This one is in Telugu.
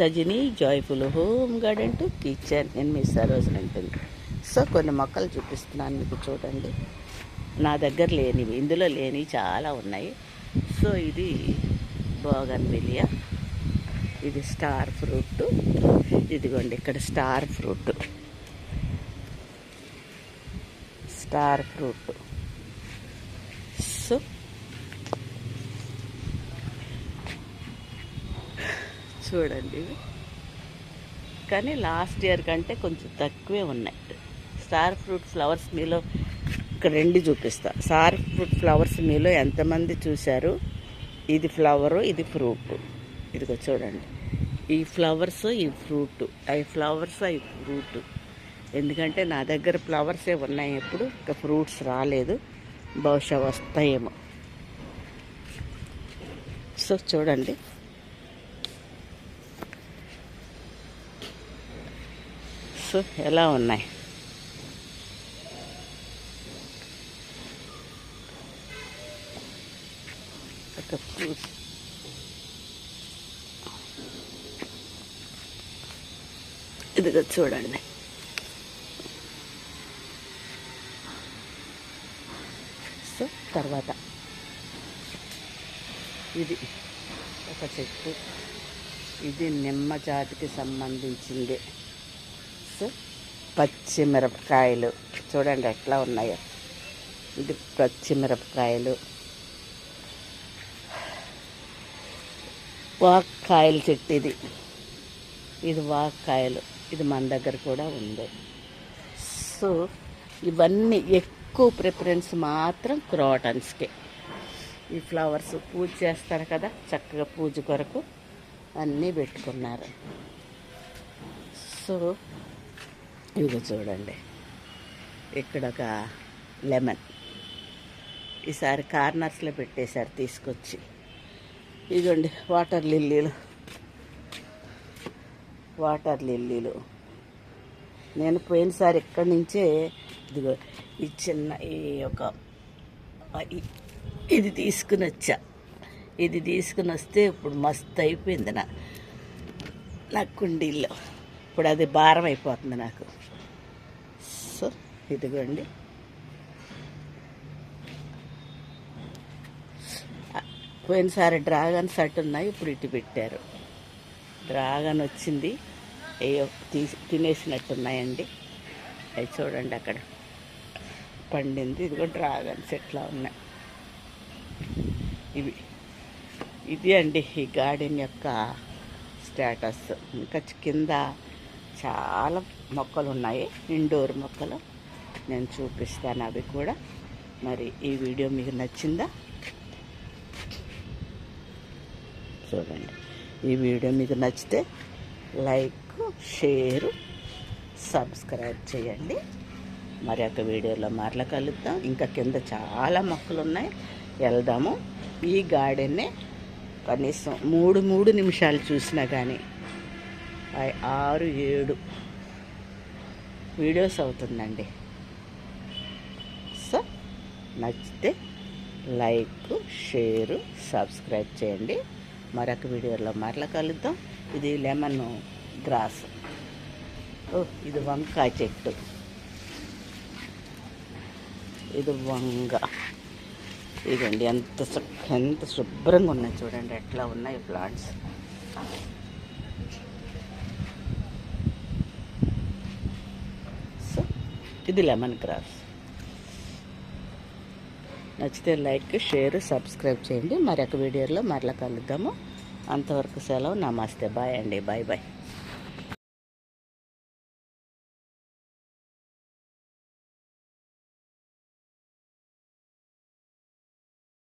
దజిని joyful home garden to kitchen నేను మీ సరోజన ఉంటుంది సో కొన్ని మొక్కలు చూపిస్తున్నాను మీకు చూడండి. నా దగ్గర లేనివి ఇందులో లేనివి చాలా ఉన్నాయి. సో ఇది బోగన్ విలియా. ఇది స్టార్ ఫ్రూట్. ఇదిగోండి ఇక్కడ star fruit. Star fruit so చూడండి. కానీ లాస్ట్ ఇయర్ కంటే కొంచెం తక్కువే ఉన్నాయి. స్టార్ ఫ్రూట్ ఫ్లవర్స్ మీలో ఇక్కడ రెండు చూపిస్తా. స్టార్ ఫ్రూట్ ఫ్లవర్స్ మీలో ఎంతమంది చూశారు? ఇది ఫ్లవరు ఇది ఫ్రూట్. ఇదిగో చూడండి. ఈ ఫ్లవర్స్ ఈ ఫ్రూట్. అవి ఫ్లవర్స్ అవి ఫ్రూట్. ఎందుకంటే నా దగ్గర ఫ్లవర్సే ఉన్నాయి ఎప్పుడు. ఇంకా ఫ్రూట్స్ రాలేదు. బహుశా వస్తాయేమో. సో చూడండి. సో ఎలా ఉన్నాయి? ఒక ఇదిగో చూడండి. సో తర్వాత. ఇది ఒక చెట్టు. ఇది నిమ్మ జాతికి సంబంధించింది. పచ్చిమిరపకాయలు చూడండి ఎట్లా ఉన్నాయో. ఇది పచ్చిమిరపకాయలు వాక్కాయల చెట్టు ఇది. ఇది వాక్కాయలు. ఇది మన దగ్గర కూడా ఉంది. సో ఇవన్నీ ఎక్కువ ప్రిఫరెన్స్ మాత్రం క్రోటన్స్కే. ఈ ఫ్లవర్స్ పూజ చేస్తారు కదా చక్కగా పూజ కొరకు అన్నీ పెట్టుకున్నారు. సో ఇదిగో చూడండి. ఇక్కడ ఒక లెమన్. ఈసారి కార్నర్స్లో పెట్టేశారు తీసుకొచ్చి. ఇదిగోండి వాటర్ లిల్లీలు. వాటర్ లిల్లీలు. నేను పోయినసారి ఇక్కడి నుంచే ఇదిగో ఈ చిన్న ఈ ఒక ఇది తీసుకుని వచ్చా. ఇది తీసుకుని వస్తే ఇప్పుడు మస్తు అయిపోయింది నా నా కుండీల్లో. ఇప్పుడు అది భారం అయిపోతుంది నాకు. సో ఇదిగోండి. పోయినసారి డ్రాగన్ సెట్ ఉన్నాయి ఇప్పుడు ఇటు పెట్టారు. డ్రాగన్ వచ్చింది ఏయో తీసి తినేసినట్టున్నాయండి అవి చూడండి అక్కడ. పండింది ఇదిగో డ్రాగన్ సెట్లా ఉన్నాయి. ఇవి ఇది అండి ఈ గార్డెన్ యొక్క స్టేటస్. ఇంకా కింద చాలా మొక్కలు ఉన్నాయి ఇండోర్ మొక్కలు. నేను చూపిస్తాను అవి కూడా. మరి ఈ వీడియో మీకు నచ్చిందా? చూడండి. ఈ వీడియో మీకు నచ్చితే లైక్ షేరు సబ్స్క్రైబ్ చేయండి. మరి ఒక వీడియోలో మరల కలుద్దాం. ఇంకా కింద చాలా మొక్కలు ఉన్నాయి వెళ్దాము. ఈ గార్డెన్నే కనీసం మూడు మూడు నిమిషాలు చూసినా కానీ ఆరు ఏడు. వీడియోస్ అవుతుందండి. సో నచ్చితే లైక్ షేరు సబ్స్క్రైబ్ చేయండి. మరొక వీడియోలో మరల కలుద్దాం. ఇది లెమన్ గ్రాస్. ఓ ఇది వంకాయ చెట్టు. ఇది వంగ. ఇదండి ఎంత ఎంత శుభ్రంగా ఉన్నాయి చూడండి. ఎట్లా ఉన్నాయి ప్లాంట్స్ సో ఇది లెమన్ గ్రాస్ నచ్చితే లైక్ షేర్ సబ్స్క్రైబ్ చేయండి. మరొక వీడియోలో మరలా కలుద్దాము. అంతవరకు సెలవు. నమస్తే. బాయ్ అండి. Bye bye.